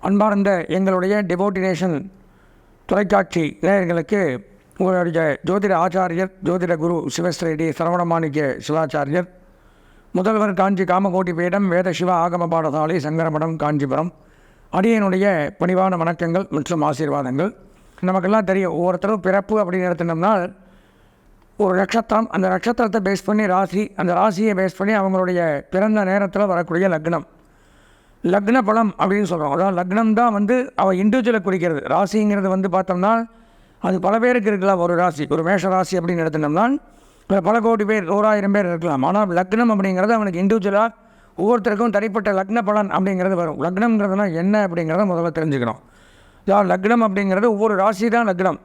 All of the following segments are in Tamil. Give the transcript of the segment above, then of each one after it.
அன்பார்ந்த எங்களுடைய டெவோட்டினேஷன் தொலைக்காட்சி நேயர்களுக்கு உங்களுடைய ஜோதிட ஆச்சாரியர் ஜோதிட குரு சிவஸ்ரீடி சரவணமாணிக்க சிவாச்சாரியர் முதல்வர் காஞ்சி காமகோட்டி பீடம் வேத சிவ ஆகம பாடசாலை சங்கரமடம் காஞ்சிபுரம் அடியனுடைய பணிவான வணக்கங்கள் மற்றும் ஆசீர்வாதங்கள். நமக்கெல்லாம் தெரியும் ஒவ்வொருத்தரும் பிறப்பு அப்படின்னு எடுத்துனோம்னா ஒரு நட்சத்திரம் அந்த நட்சத்திரத்தை பேஸ் பண்ணி ராசி அந்த ராசியை பேஸ் பண்ணி அவங்களுடைய பிறந்த நேரத்தில் வரக்கூடிய லக்னம். லக்ன பலம் அப்படின்னு சொல்கிறோம் அதாவது லக்னம் தான் வந்து அவள் இண்டிவிஜுவலை குறிக்கிறது. ராசிங்கிறது வந்து பார்த்தோம்னா அது பல பேருக்கு இருக்கலாம். ஒரு ராசி ஒரு மேஷ ராசி அப்படின்னு எடுத்துட்டோம்னா பல கோடி பேர் ஓராயிரம் பேர் இருக்கலாம். ஆனால் லக்னம் அப்படிங்கிறது அவனுக்கு இண்டிவிஜுவலாக ஒவ்வொருத்தருக்கும் தனிப்பட்ட லக்ன பலன் அப்படிங்கிறது வரும். லக்னம்ங்கிறதுனா என்ன அப்படிங்கிறத முதல்ல தெரிஞ்சுக்கணும். அதாவது லக்னம் அப்படிங்கிறது ஒவ்வொரு ராசி தான் லக்னம்.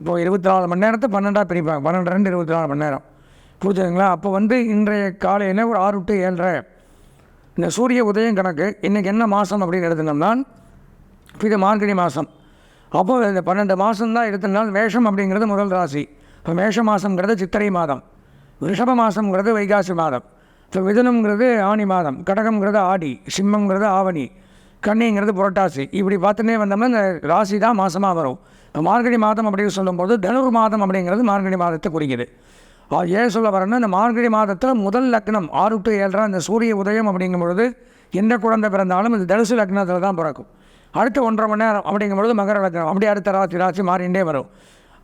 இப்போ இருபத்தி நாலு மணி நேரத்தை பன்னெண்டாக பிரிப்பாங்க. பன்னெண்டு ரெண்டு இருபத்தி நாலு மணி நேரம். புரிஞ்சுதுங்களா? அப்போ வந்து இன்றைய காலையில் ஒரு ஆறு டு ஏழரை. இந்த சூரிய உதயம் கணக்கு இன்றைக்கி என்ன மாதம் அப்படின்னு எடுத்துனோம்னா இது மார்கழி மாதம் அப்போ இந்த பன்னெண்டு மாதம் தான் எடுத்தனால் மேஷம் அப்படிங்கிறது முதல் ராசி. இப்போ மேஷ மாதங்கிறது சித்திரை மாதம். ரிஷப மாதங்கிறது வைகாசி மாதம். இப்போ மிதுனம்ங்கிறது ஆணி மாதம். கடகம்ங்கிறது ஆடி. சிம்மங்கிறது ஆவணி. கன்னிங்கிறது புரட்டாசி. இப்படி பார்த்துட்டே வந்தோம்னா இந்த ராசி தான் மாதமாக வரும். இப்போ மார்கழி மாதம் அப்படின்னு சொல்லும்போது தனுர் மாதம் அப்படிங்கிறது மார்கழி மாதத்தை குறிக்குது. ஏன் சொல்ல வரேன்னா இந்த மார்கழி மாதத்தில் முதல் லக்னம் ஆறு டு ஏழரை அந்த சூரிய உதயம் அப்படிங்கும் பொழுது எந்த குழந்தை பிறந்தாலும் இந்த தனுசு லக்னத்தில் தான் பிறக்கும். அடுத்த ஒன்றரை மணி நேரம் அப்படிங்கும் பொழுது மகர லக்னம் அப்படி அடுத்த ராசி ராசி மாறிண்டே வரும்.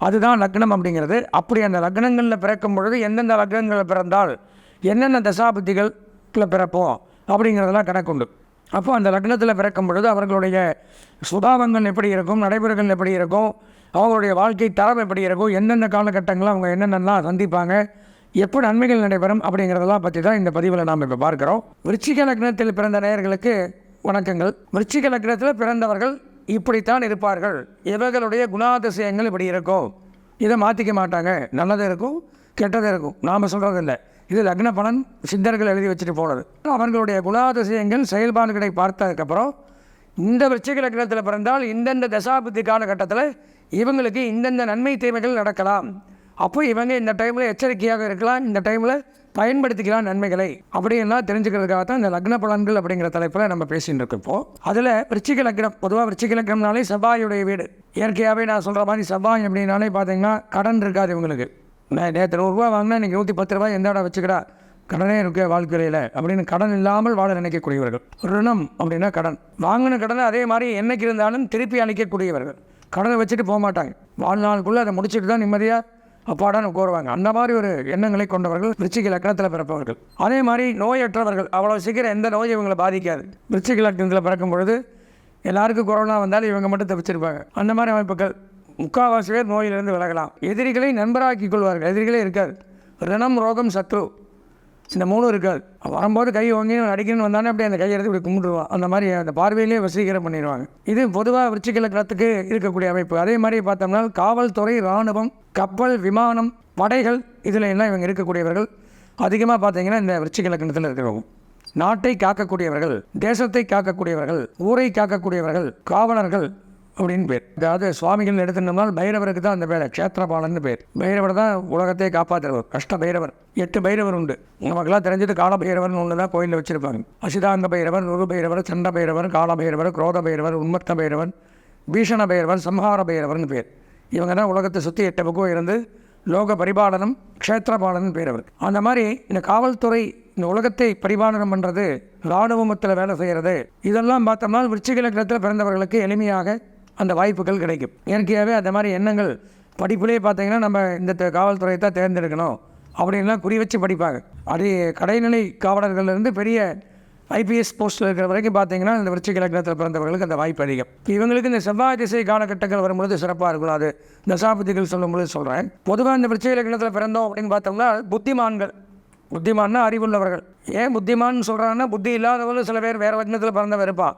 அதுதான் லக்னம் அப்படிங்கிறது. அப்படி அந்த லக்னங்களில் பிறக்கும் பொழுது எந்தெந்த லக்னங்களில் பிறந்தால் என்னென்ன தசாபுத்திகளில் பிறப்போம் அப்படிங்கிறதெல்லாம் கணக்குண்டு. அப்போ அந்த லக்னத்தில் பிறக்கும் பொழுது அவர்களுடைய சுபாவங்கள் எப்படி இருக்கும் நடைமுறைகள் எப்படி இருக்கும் அவங்களுடைய வாழ்க்கை தரம் எப்படி இருக்கும் எந்தெந்த காலகட்டங்களில் அவங்க என்னென்னலாம் சந்திப்பாங்க எப்படி நன்மைகள் நடைபெறும் அப்படிங்கிறதெல்லாம் பற்றி தான் இந்த பதிவில் நாம் இப்போ பார்க்குறோம். விருச்சிக லக்னத்தில் பிறந்த நேயர்களுக்கு வணக்கங்கள். விருச்சிக லக்னத்தில் பிறந்தவர்கள் இப்படித்தான் இருப்பார்கள். இவர்களுடைய குணாதிசயங்கள் இப்படி இருக்கும் இதை மாற்றிக்க மாட்டாங்க. நல்லது இருக்கும் கெட்டது இருக்கும். நாம் சொல்கிறது இல்லை இது லக்ன பலன் சித்தர்கள் எழுதி வச்சுட்டு போனது. அவர்களுடைய குணாதிசயங்கள் செயல்பாடுகளை பார்த்ததுக்கப்புறம் இந்த விருச்சிக லக்னத்தில் பிறந்தால் இந்தந்த தசாபுத்தி காலகட்டத்தில் இவங்களுக்கு இந்தந்த நன்மை தீமைகள் நடக்கலாம். அப்போ இவங்க இந்த டைமில் எச்சரிக்கையாக இருக்கலாம் இந்த டைமில் பயன்படுத்திக்கலாம் நன்மைகளை. அப்படின்லாம் தெரிஞ்சுக்கிறதுக்காக தான் இந்த லக்ன பலன்கள் அப்படிங்கிற தலைப்பில் நம்ம பேசிகிட்டு இருக்கோம் அதில் விருச்சிக லக்னம் பொதுவாக விருச்சிக லக்னம்னாலே செவ்வாயுடைய வீடு. இயற்கையாகவே நான் சொல்கிற மாதிரி செவ்வாய் அப்படின்னாலே பார்த்தீங்கன்னா கடன் இருக்காது இவங்களுக்கு. நான் நேற்று நூறுரூவா வாங்கினா இன்றைக்கி நூற்றி பத்து ரூபாய் எந்த இடம் வச்சுக்கிறா? கடனே இருக்க வாழ்க்கையில் அப்படின்னு கடன் இல்லாமல் வாழ நினைக்கக்கூடியவர்கள். ரிணம் அப்படின்னா கடன். வாங்கின கடனை அதே மாதிரி என்னைக்கு இருந்தாலும் திருப்பி அளிக்கக்கூடியவர்கள். கடனை வச்சுட்டு போக மாட்டாங்க. வாழ்நாளுக்குள்ளே அதை முடிச்சுட்டு தான் நிம்மதியாக அப்பாடான்னு கோருவாங்க அந்த மாதிரி ஒரு எண்ணங்களை கொண்டவர்கள் விருச்சிக லக்கணத்தில் பிறப்பவர்கள். அதே மாதிரி நோயற்றவர்கள். அவ்வளோ சீக்கிரம் எந்த நோயும் இவங்களை பாதிக்காது. விருச்சிக லக்கணத்தில் பிறக்கும் பொழுது எல்லாருக்கும் கொரோனா வந்தாலும் இவங்க மட்டும் தப்பிச்சிருப்பாங்க. அந்த மாதிரி அமைப்புகள் முக்கால்வாசி பேர் நோயிலிருந்து விலகலாம். எதிரிகளை நண்பராக்கி கொள்வார்கள். எதிரிகளே இருக்காது. ரணம் ரோகம் சத்ரு. இந்த மூணும் இருக்காது வரும்போது கை வாங்கி அடிக்கணும்னு வந்தானே அப்படியே அந்த கையை எடுத்து இப்படி கும்பிடுவான் அந்த மாதிரி அந்த பார்வையிலே வசீகரம் பண்ணிடுவாங்க. இது பொதுவாக விருச்சிகலக்கணத்துக்கு இருக்கக்கூடிய அமைப்பு. அதே மாதிரி பார்த்தோம்னா காவல்துறை இராணுவம் கப்பல் விமானம் படைகள் இதில் எல்லாம் இவங்க இருக்கக்கூடியவர்கள். அதிகமாக பார்த்தீங்கன்னா இந்த விருச்சிக இருக்கிறவங்க நாட்டை காக்கக்கூடியவர்கள் தேசத்தை காக்கக்கூடியவர்கள் ஊரை காக்கக்கூடியவர்கள் காவலர்கள் அப்படின்னு பேர். அதாவது சுவாமிகள் எடுத்துட்டோம்னால் பைரவருக்கு தான் அந்த பேர் க்ஷேத்திரபாலன்னு பேர். பைரவர் தான் உலகத்தை காப்பாற்றுறவர் கஷ்ட பைரவர். எட்டு பைரவர் உண்டு. நமக்கெல்லாம் தெரிஞ்சது கால பைரவர்னு ஒன்று தான் கோயிலில் வச்சுருப்பாங்க. அசிதாங்க பைரவர் நுரு பைரவர் சண்ட பைரவர் கால பைரவர் குரோத பைரவர் உன்மத்த பைரவர் பீஷண பைரவர் சம்ஹார பைரவர்னு பேர். இவங்க தான் உலகத்தை சுற்றி எட்டு பக்கம் இருந்து லோக பரிபாலனம் க்ஷேத்திரபாலன் பேரவர் அந்த மாதிரி இந்த காவல்துறை இந்த உலகத்தை பரிபாலனம் பண்ணுறது இராணுவமத்தில் வேலை செய்கிறது இதெல்லாம் பார்த்தோம்னா விருச்சிக லக்னத்தில் பிறந்தவர்களுக்கு எளிமையாக அந்த வாய்ப்புகள் கிடைக்கும். இயற்கையாகவே அந்த மாதிரி எண்ணங்கள் படிப்புலேயே பார்த்தீங்கன்னா நம்ம இந்த காவல்துறையை தான் தேர்ந்தெடுக்கணும். அப்படின்லாம் குறி வச்சு படிப்பாங்க. அது கடைநிலை காவலர்கள்லேருந்து பெரிய ஐபிஎஸ் போஸ்ட்டில் இருக்கிற வரைக்கும் பார்த்தீங்கன்னா இந்த விருச்சிக லக்னத்தில் பிறந்தவர்களுக்கு அந்த வாய்ப்பு அதிகம். இவங்களுக்கு இந்த செவ்வாய் திசை காலகட்டங்கள் வரும்பொழுது சிறப்பாக இருக்கும். அது தசாபதிகள் சொல்லும்பொழுது சொல்கிறேன் பொதுவாக இந்த விருச்சிக லக்னத்தில் பிறந்தோம் அப்படின்னு பார்த்தோம்னா புத்திமான்கள். புத்திமான்னா அறிவுள்ளவர்கள். ஏன் புத்திமான்னு சொல்கிறாங்கன்னா புத்தி இல்லாதவர்கள் சில பேர் வேறு லக்னத்தில் பிறந்தவன் இருப்பான்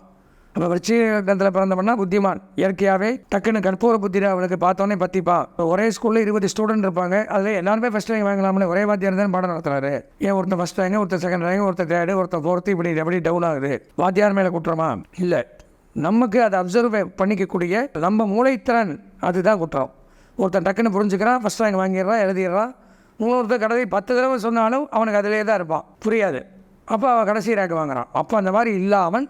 அப்போ விருச்சிக லக்னத்தில் பிறந்தவன்னா புத்திமான். இயற்கையாகவே டக்குன்னு கற்பூர புத்திர அவளுக்கு பார்த்தோன்னே பத்திப்பா. இப்போ ஒரே ஸ்கூலில் இருபது ஸ்டூடெண்ட் இருப்பாங்க. அதில் எல்லாருமே ஃபஸ்ட் ரேங்க் வாங்கலாம்னு ஒரே வாத்தியார் தான் பாடம் நடத்துறாரு. ஏன் ஒருத்தர் ஃபஸ்ட் ரேங்க் ஒருத்தர் செகண்ட் ரேங்க் ஒருத்தர் தேர்டு ஒருத்தர் ஃபோர்த்து இப்படி எப்படி டவுன் ஆகுது. வாத்தியார் மேலே குற்றமா? இல்லை. நமக்கு அதை அப்சர்வ் பண்ணிக்கக்கூடிய நம்ம மூளைத்திறன் அதுதான் குற்றம். ஒருத்தன் டக்குன்னு புரிஞ்சுக்கிறான் ஃபஸ்ட் ரேங்க் வாங்கிடுறான் எழுதிடுறான் இன்னொருத்தர் கடவை பத்து தடவை சொன்னாலும் அவனுக்கு அதிலே தான் இருப்பான். புரியாது. அப்போ அவன் கடைசி ரேங்க் வாங்குறான். அப்போ அந்த மாதிரி இல்லாமல்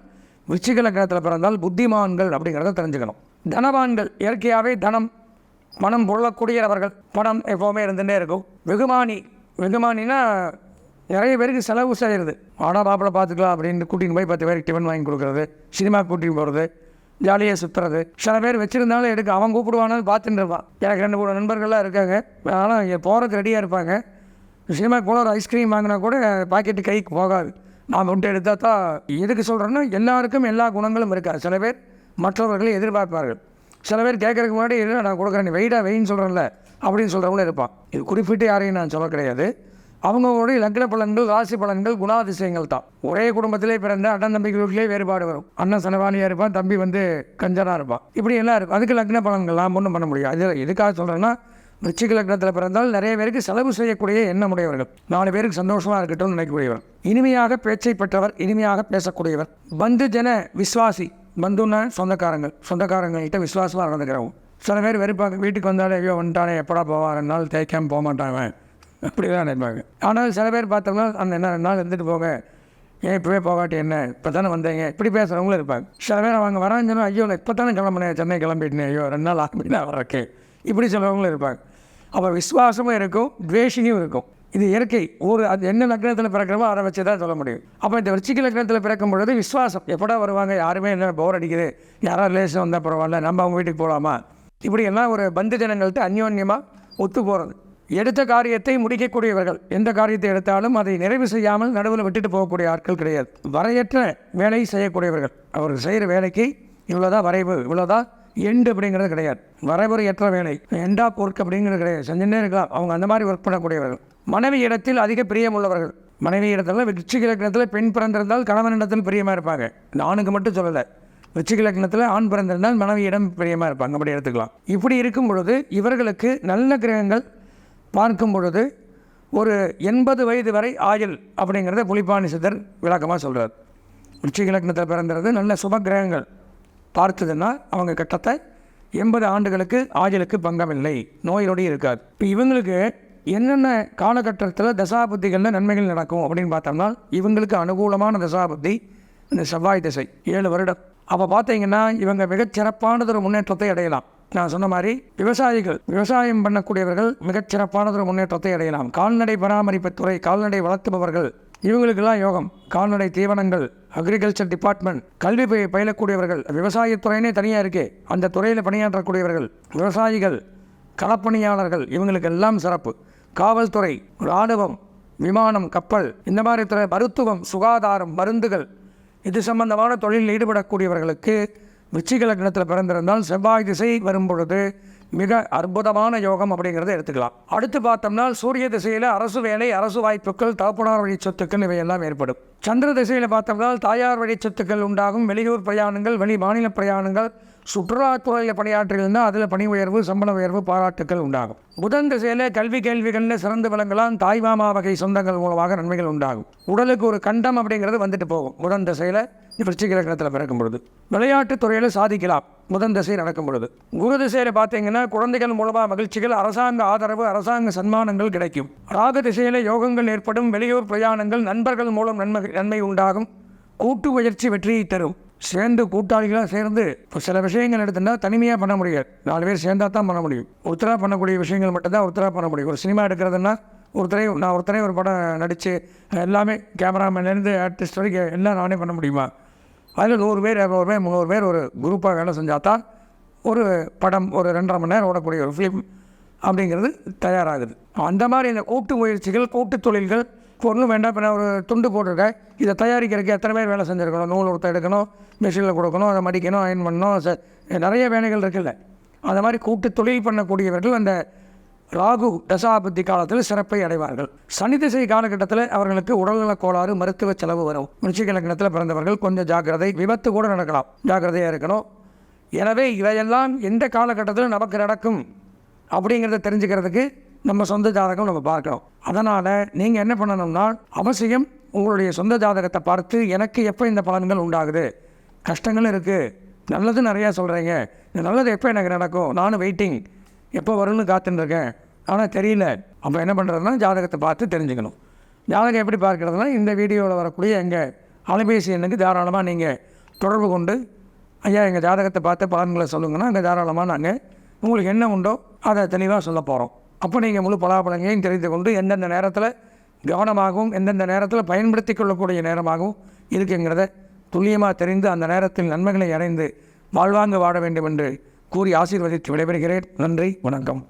விச்சிக லக்னத்தில் பிறந்தால் புத்திமான்கள் அப்படிங்கிறத தெரிஞ்சுக்கணும். தனவான்கள் இயற்கையாகவே தனம் பணம் பொருளக்கூடியவர்கள் பணம் எப்போவுமே இருந்துகிட்டே இருக்கும். வெகுமானி வெகுமானினா நிறைய பேருக்கு செலவு செய்கிறது ஆனால் மாப்பிள்ளை பார்த்துக்கலாம் அப்படின்னு கூட்டின்னு போய் பத்து பேருக்கு டிஃபன் வாங்கி கொடுக்குறது சினிமா கூட்டின்னு போகிறது ஜாலியாக சுற்றுறது சில பேர் வச்சுருந்தாலும் எடுக்க அவன் கூப்பிடுவானாலும் பார்த்துட்டு இருப்பான். எனக்கு ரெண்டு மூணு நண்பர்கள்லாம் இருக்காங்க. ஆனால் இங்கே போகிறதுக்கு ரெடியாக இருப்பாங்க. சினிமா போல ஒரு ஐஸ்கிரீம் வாங்கினா கூட பாக்கெட்டு கைக்கு போகாது. நான் ஒன்று எடுத்தால் தான் எதுக்கு சொல்கிறேன்னா எல்லாருக்கும் எல்லா குணங்களும் இருக்காது சில பேர் மற்றவர்களை எதிர்பார்ப்பார்கள். சில பேர் கேட்கறதுக்கு முன்னாடி இல்லை நான் கொடுக்குறேன் நீ வெயிட்டாக வெயின்னு சொல்கிறேன்ல அப்படின்னு சொல்கிறவங்களும் இருப்பான் இது குறிப்பிட்டு யாரையும் நான் சொல்ல கிடையாது. அவங்களுடைய லக்ன பலன்கள் ராசி பலன்கள் குணாதிசயங்கள் தான். ஒரே குடும்பத்திலே பிறந்த அண்ணன் தம்பிகளுக்குள்ளே வேறுபாடு வரும். அண்ணன் சனவானியாக இருப்பான் தம்பி வந்து கஞ்சனாக இருப்பான். இப்படி எல்லாம் இருக்கும். அதுக்கு லக்ன பலன்கள்லாம் ஒன்றும் பண்ண முடியும் அது எதுக்காக சொல்கிறேன்னா விருச்சிக லக்னத்தில் பிறந்தால் நிறைய பேருக்கு செலவு செய்யக்கூடிய எண்ணம் உடையவர்கள். நாலு பேருக்கு சந்தோஷமாக இருக்கட்டும்னு நினைக்கக்கூடியவர். இனிமையாக பேச்சை பெற்றவர் இனிமையாக பேசக்கூடியவர். பந்து ஜன விஸ்வாசி பந்துன்னா சொந்தக்காரங்கள். சொந்தக்காரங்கள்கிட்ட விசுவாசமாக நடந்துக்கிறவங்க. சில பேர் வெறுப்பாங்க வீட்டுக்கு வந்தாலே ஐயோ வந்துட்டானே எப்படா போவான் ரெண்டு நாள் தேய்க்காமல் போக மாட்டான் அப்படி தான் நினைப்பாங்க. ஆனால் சில பேர் பார்த்தோம்னா அந்த என்ன ரெண்டு நாள் இருந்துட்டு போங்க. ஏன் இப்போவே போகாட்டி என்ன? இப்போ தானே வந்தீங்க. இப்படி பேசுகிறவங்களும் இருப்பாங்க. சில பேர் அவங்க வரான்னு ஐயோ நான் இப்போ தானே கிளம்புனேன். சென்னை கிளம்பிட்டேன். ஐயோ ரெண்டு நாள் ஆகும்போது நான் வரக்கே இப்படி சொல்கிறவங்களும் இருப்பாங்க. அப்போ விசுவாசமும் இருக்கும் துவேஷியும் இருக்கும். இது இயற்கை. ஒரு அது என்ன லக்னத்தில் பிறக்கிறமோ அதை வச்சு தான் சொல்ல முடியும். அப்போ இந்த விருச்சிக லக்னத்தில் பிறக்கும் பொழுது விசுவாசம். எப்படா வருவாங்க? யாருமே என்ன போர் அடிக்குது. யாராவது ரிலேஷன் வந்தால் பரவாயில்ல நம்ம அவங்க வீட்டுக்கு போகலாமா இப்படி எல்லாம் ஒரு பந்து ஜனங்கள்ட்ட அந்யோன்யமாக ஒத்து போகிறது எடுத்த காரியத்தை முடிக்கக்கூடியவர்கள். எந்த காரியத்தை எடுத்தாலும் அதை நிறைவு செய்யாமல் நடுவில் விட்டுட்டு போகக்கூடிய ஆட்கள் கிடையாது. வரையற்ற வேலை செய்யக்கூடியவர்கள். அவர் செய்கிற வேலைக்கு இவ்வளோதான் வரைவு இவ்வளோதான் எண்டு அப்படிங்கிறது கிடையாது. வரைமுறையற்ற வேலை. எண்டா பொருட்கள் அப்படிங்கிறது கிடையாது. செஞ்சுட்டே இருக்கலாம். அவங்க அந்த மாதிரி ஒர்க் பண்ணக்கூடியவர்கள். மனைவி இடத்தில் அதிக பிரியம் உள்ளவர்கள். மனைவி இடத்துல விருச்சிக லக்னத்தில் பெண் பிறந்திருந்தால் கணவன் இடத்தில் பிரியமாக இருப்பாங்க. இந்த ஆணுக்கு மட்டும் சொல்லலை. விருச்சிக லக்னத்தில் ஆண் பிறந்திருந்தால் மனைவியிடம் பிரியமாக இருப்பாங்க. அப்படி எடுத்துக்கலாம். இப்படி இருக்கும் பொழுது இவர்களுக்கு நல்ல கிரகங்கள் பார்க்கும் பொழுது ஒரு எண்பது வயது வரை ஆயுள் அப்படிங்கிறத புலிப்பாணி சித்தர் விளக்கமாக சொல்கிறார் விருச்சிக லக்னத்தில் பிறந்தது நல்ல சுப கிரகங்கள். பார்த்ததுன்னா அவங்க கட்டத்தை எண்பது ஆண்டுகளுக்கு ஆஜலுக்கு பங்கமில்லை. நோய் இருக்காது இப்போ இவங்களுக்கு என்னென்ன காலகட்டத்தில் தசாபுத்திகளில் நன்மைகள் நடக்கும் அப்படின்னு பார்த்தோம்னா இவங்களுக்கு அனுகூலமான தசாபுத்தி இந்த செவ்வாய் திசை ஏழு வருடம். அப்போ பார்த்தீங்கன்னா இவங்க மிகச்சிறப்பானதொரு முன்னேற்றத்தை அடையலாம். நான் சொன்ன மாதிரி விவசாயிகள் விவசாயம் பண்ணக்கூடியவர்கள் மிகச் சிறப்பானதொரு முன்னேற்றத்தை அடையலாம். கால்நடை பராமரிப்பு துறை கால்நடை வளர்த்துபவர்கள் இவங்களுக்கெல்லாம் யோகம். கால்நடை தீவனங்கள் அக்ரிகல்ச்சர் டிபார்ட்மெண்ட் கல்வி பயிலக்கூடியவர்கள் விவசாயத்துறையினே தனியாக இருக்கே. அந்த துறையில் பணியாற்றக்கூடியவர்கள் விவசாயிகள் களப்பணியாளர்கள் இவங்களுக்கெல்லாம் சிறப்பு. காவல்துறை இராணுவம் விமானம் கப்பல் இந்த மாதிரி துறை மருத்துவம் சுகாதாரம் மருந்துகள் இது சம்பந்தமான தொழிலில் ஈடுபடக்கூடியவர்களுக்கு விச்சிக லக்னத்தில் பிறந்திருந்தால் செவ்வாய் திசை வரும் பொழுது மிக அற்புதமான யோகம் அப்படிங்கிறத எடுத்துக்கலாம். அடுத்து பார்த்தோம்னா சூரிய திசையில் அரசு வேலை அரசு வாய்ப்புகள் தகப்பனார் வழி சொத்துக்கள் இவையெல்லாம் ஏற்படும். சந்திர திசையில் பார்த்தோம்னா தாயார் வழி சொத்துக்கள் உண்டாகும் வெளியூர் பிரயாணங்கள் வெளி மாநில பிரயாணங்கள் சுற்றுலாத்துறையில் பணியாற்றியிருந்தால் அதில் பணி உயர்வு சம்பள உயர்வு பாராட்டுக்கள் உண்டாகும். புதன் திசையில் கல்வி கேள்விகளில் சிறந்து விளங்கலாம் தாய்மாமா வகை சொந்தங்கள் மூலமாக நன்மைகள் உண்டாகும். உடலுக்கு ஒரு கண்டம் அப்படிங்கிறது வந்துட்டு போகும். புதன் திசையில் விருச்சிக லக்னத்தில் பிறக்கும் பொழுது. விளையாட்டுத் துறையில் சாதிக்கலாம். புதன் திசை நடக்கும் பொழுது. குரு திசையில் பார்த்தீங்கன்னா குழந்தைகள் மூலமாக மகிழ்ச்சிகள் அரசாங்க ஆதரவு அரசாங்க சன்மானங்கள் கிடைக்கும். ராக திசையில் யோகங்கள் ஏற்படும் வெளியூர் பிரயாணங்கள் நண்பர்கள் மூலம் நன்மை நன்மை உண்டாகும். கூட்டு முயற்சி வெற்றியை தரும். சேர்ந்து கூட்டாளிகளாக சேர்ந்து இப்போ சில விஷயங்கள் எடுத்துட்டா தனிமையாக பண்ண முடியாது. நாலு பேர் சேர்ந்தா தான் பண்ண முடியும். ஒருத்தராக பண்ணக்கூடிய விஷயங்கள் மட்டும்தான் ஒருத்தராக பண்ண முடியும். ஒரு சினிமா எடுக்கிறதுன்னா ஒருத்தரே நான் ஒருத்தரே ஒரு படம் நடித்து எல்லாமே கேமராமேன்லேருந்து ஆர்டிஸ்ட் வரைக்கும் எல்லாம் நானே பண்ண முடியுமா? அதில் நூறு பேர் இரநூறு பேர் முந்நூறு பேர் ஒரு குரூப்பாக வேலை செஞ்சால் தான் ஒரு படம் ஒரு ரெண்டரை மணி நேரம் ஓடக்கூடிய ஒரு ஃபிலிம் அப்படிங்கிறது தயாராகுது. அந்த மாதிரி இந்த கூட்டு முயற்சிகள் கூட்டு தொழில்கள் பொருளும் வேண்டாம். இப்போ நான் ஒரு துண்டு போட்டிருக்கேன் இதை தயாரிக்கிறதுக்கு எத்தனை பேர் வேலை செஞ்சுருக்கணும்? நூல் ஒருத்தர் எடுக்கணும் மிஷினில் கொடுக்கணும் அதை மடிக்கணும் அயன் பண்ணணும் ச நிறைய வேலைகள் இருக்குல்ல. அந்த மாதிரி கூட்டு தொழில் பண்ணக்கூடியவர்கள் அந்த ராகு தசாபுத்தி காலத்தில் சிறப்பை அடைவார்கள். சனி திசை காலகட்டத்தில் அவர்களுக்கு உடல்நலக் கோளாறு மருத்துவ செலவு வரும். விருச்சிக லக்னத்தில் பிறந்தவர்கள் கொஞ்சம் ஜாக்கிரதை விபத்து கூட நடக்கலாம். ஜாக்கிரதையாக இருக்கணும். எனவே இவையெல்லாம் எந்த காலகட்டத்தில் நமக்கு நடக்கும் அப்படிங்கிறத தெரிஞ்சுக்கிறதுக்கு நம்ம சொந்த ஜாதகம் நம்ம பார்க்கணும் அதனால் நீங்கள் என்ன பண்ணணும்னா அவசியம் உங்களுடைய சொந்த ஜாதகத்தை பார்த்து எனக்கு எப்போ இந்த பலன்கள் உண்டாகுது? கஷ்டங்களும் இருக்குது நல்லது நிறையா சொல்கிறீங்க இந்த நல்லது எப்போ எனக்கு நடக்கும்? நானும் வெயிட்டிங் எப்போ வரும்னு காத்துன்னு இருக்கேன் ஆனால் தெரியல. அப்போ என்ன பண்ணுறதுனா ஜாதகத்தை பார்த்து தெரிஞ்சுக்கணும். ஜாதகம் எப்படி பார்க்குறதுனா இந்த வீடியோவில் வரக்கூடிய எங்கள் அலைபேசி எண்ணுக்கு தாராளமாக நீங்கள் தொடர்பு கொண்டு ஐயா எங்கள் ஜாதகத்தை பார்த்து பலன்களை சொல்லுங்கன்னா அங்கே தாராளமாக நாங்கள் உங்களுக்கு என்ன உண்டோ அதை தெளிவாக சொல்ல போகிறோம் அப்போ நீங்கள் முழு பலாபலங்களையும் தெரிந்து கொண்டு எந்தெந்த நேரத்தில் கவனமாகவும் எந்தெந்த நேரத்தில் பயன்படுத்தி கொள்ளக்கூடிய நேரமாகவும் இருக்குங்கிறத துல்லியமாக தெரிந்து அந்த நேரத்தில் நன்மைகளை அடைந்து வாழ்வாங்க வாழ வேண்டும் என்று கூறி ஆசீர்வதித்து விடைபெறுகிறேன். நன்றி வணக்கம்.